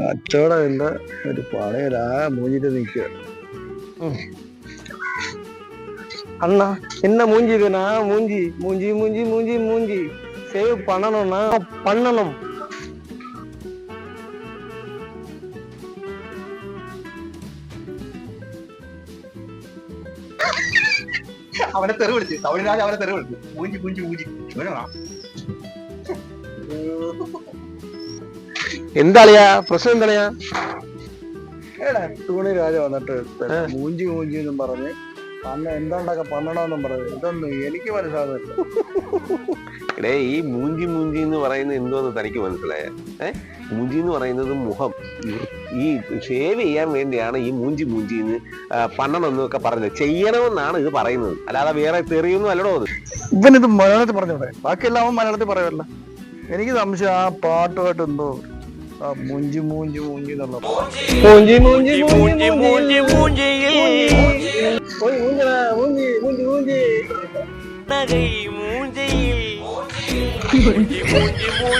കച്ചവടമില്ല ഒരു പണയില്ല ആ മൂഞ്ഞിട്ട് നിൽക്കുക அண்ணா என்ன மூஞ்சி இதுண்ணா மூஞ்சி மூஞ்சி மூஞ்சி மூஞ்சி மூஞ்சி சேவ் பண்ணணும்னா பண்ணணும் അവനെ തെറി വിളിച്ച് തമിഴ്നാട് അവനെ തെറി വിളിച്ചു മൂഞ്ചി മൂഞ്ചി മൂഞ്ചി ഇവനാ എന്താളിയാ? പ്രശ്നം എന്താളിയാ? തുണി രാജ വന്നിട്ട് മൂഞ്ചി മൂഞ്ചി എന്നും പറഞ്ഞ് പന്ന എന്താണ്ടൊക്കെ പന്നണമെന്നും പറഞ്ഞു ഇതൊന്നും എനിക്ക് മനസ്സിലാകുന്നില്ല എടേ ഈ മൂഞ്ചി മൂഞ്ചി എന്ന് പറയുന്നത് എന്തോന്ന് തനിക്ക് മനസ്സിലായ? ഏഹ് മൂഞ്ചി എന്ന് പറയുന്നത് മുഖം. ഈ ഷേവ് ചെയ്യാൻ വേണ്ടിയാണ് ഈ മൂഞ്ചി മൂഞ്ചി എന്ന് പണ്ണണം എന്നൊക്കെ പറഞ്ഞത് ചെയ്യണമെന്നാണ് ഇത് പറയുന്നത്. അല്ലാതെ വേറെ തെറിയൊന്നും അല്ലടോ അത്. ഇവനിത് മലയാളത്തിൽ പറഞ്ഞോടെ? ബാക്കിയെല്ലാം അവൻ മലയാളത്തിൽ പറയുമല്ല എനിക്ക് സംശയം ആ പാട്ടുമായിട്ട് എന്തോ மூஞ்சி மூஞ்சி மூஞ்சி நல்லா மூஞ்சி மூஞ்சி மூஞ்சி மூஞ்சி மூஞ்சி போய் மூஞ்சல மூஞ்சி மூஞ்சி மூஞ்சி நகை மூஞ்சியில் மூஞ்சி மூஞ்சி மூஞ்சி